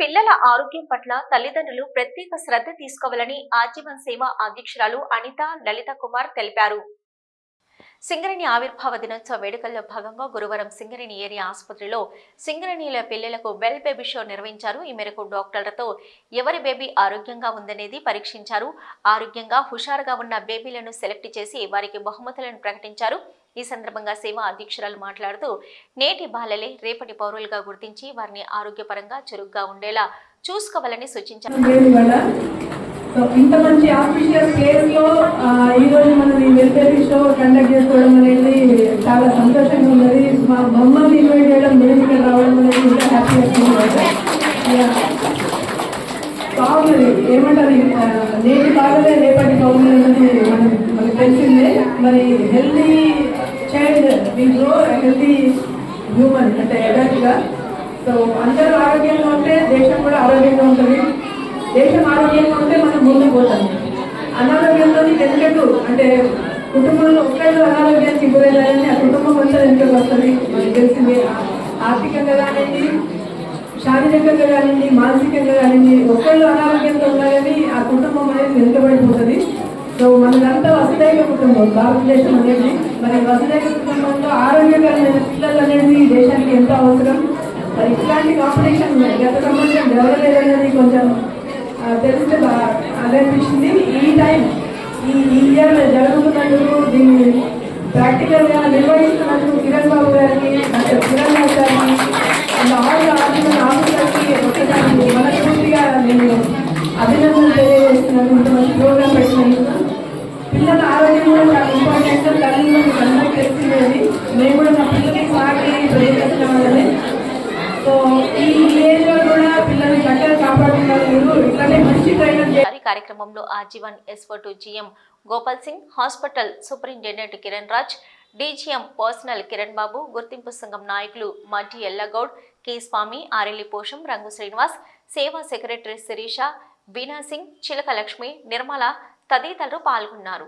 పిల్లల ఆరోగ్యం పట్ల తల్లిదండ్రులు ప్రత్యేక శ్రద్ధ తీసుకోవాలని ఆజీవన్ సేవ అధ్యక్షురాలు అనిత లలిత కుమార్ తెలిపారు. సింగరేణి ఆవిర్భావ దినోత్సవ వేడుకల్లో భాగంగా గురువారం సింగరేణి ఏరియా ఆసుపత్రిలో సింగరేణిల పిల్లలకు బెల్ బేబీ షో నిర్వహించారు. ఈ మేరకు డాక్టర్లతో ఎవరి బేబీ ఆరోగ్యంగా ఉందనేది పరీక్షించారు. ఆరోగ్యంగా హుషారుగా ఉన్న బేబీలను సెలెక్ట్ చేసి వారికి బహుమతులను ప్రకటించారు. ఈ సందర్భంగా సేవా అధ్యక్షురాలు మాట్లాడుతూ నేటి బాలలే రేపటి పౌరులుగా గుర్తించి వారిని ఆరోగ్యపరంగా చురుగ్గా ఉండేలా చూసుకోవాలని సూచించారు. సో ఇంత మంచి ఆఫీషియల్ కేర్లో ఈ రోజు మనం ఈ వెల్ఫేర్ షో కండక్ట్ చేసుకోవడం అనేది చాలా సంతోషంగా ఉన్నది. మా మమ్మల్ని ఇన్వైట్ చేయడం మేము రావడం అనేది ఇంకా హ్యాపీ బాగున్నది ఏమంటారు? నేటి బాగలే రేపటి బాగుంది అన్నది మనం మనకు తెలిసిందే. మరి హెల్దీ చైల్డ్ దీంట్లో హెల్దీ హ్యూమన్ అంటే ఎడల్ట్గా సో అందరూ ఆరోగ్యంగా ఉంటే దేశం కూడా ఆరోగ్యంగా ఉంటుంది. దేశం ఆరోగ్యంగా ఉంటే మనం ముందుకు పోతాం అనారోగ్యంతో ఎందుకంటూ అంటే కుటుంబంలో ఒక్కళ్ళు అనారోగ్యానికి గురైనారని ఆ కుటుంబం అంతా ఎందుకు వస్తుంది. మనకు తెలిసింది ఆర్థికంగా కానివ్వండి శారీరకంగా కానివ్వండి మానసికంగా కానివ్వండి ఒక్కళ్ళు అనారోగ్యంతో ఉన్నారని ఆ కుటుంబం అనేది వెనుకబడిపోతుంది. సో మనదంతా వసుదైక కుటుంబం భారతదేశం అనేది. మరి వసుదైక కుటుంబంలో ఆరోగ్యకరమైన పిల్లలు అనేది ఈ దేశానికి ఎంతో అవసరం. మరి ఇట్లాంటి కాంపిటీషన్ గత సంవత్సరం జరగలేదనేది కొంచెం తెలిస్తే బాగా అనిపించింది ఈ టైం ఈ ఇయర్ జరుగుతున్నందుకు దీన్ని ప్రాక్టికల్గా నిర్వహిస్తున్నందుకు కిరణ్ బాబు గారికి డాక్టర్ కిరణ్ బాబు గారికి అండ్ ఆల్ ఆఫీసర్ ఆఫీసర్కి ఒకసారి మనస్ఫూర్తిగా నేను అభినందనలు తెలియజేస్తున్నాను. ఇంత మంచి ప్రోగ్రామ్ పెట్టినందుకు. పిల్లల ఆరోగ్యం కూడా చాలా ఇంపార్టెంట్ తల్లిదండ్రులకు అందరికీ తెలిసిందేది మేము కూడా మా పిల్లలకి సాగి ప్రయత్నించిన సో ఈ ఏజ్లో కూడా కార్యక్రమంలో Aajeevan SO to GM Gopal Singh hospital superintendent Kiran Raj DGM personal Kiran Babu గుర్తింపు సంఘం నాయకులు మడ్డి ఎల్లగౌడ్ కె స్వామి ఆరెల్లి పోషం రంగు శ్రీనివాస్ సేవా సెక్రటరీ శిరీష బీనా సింగ్ చిలక లక్ష్మి నిర్మల తదితరులు పాల్గొన్నారు.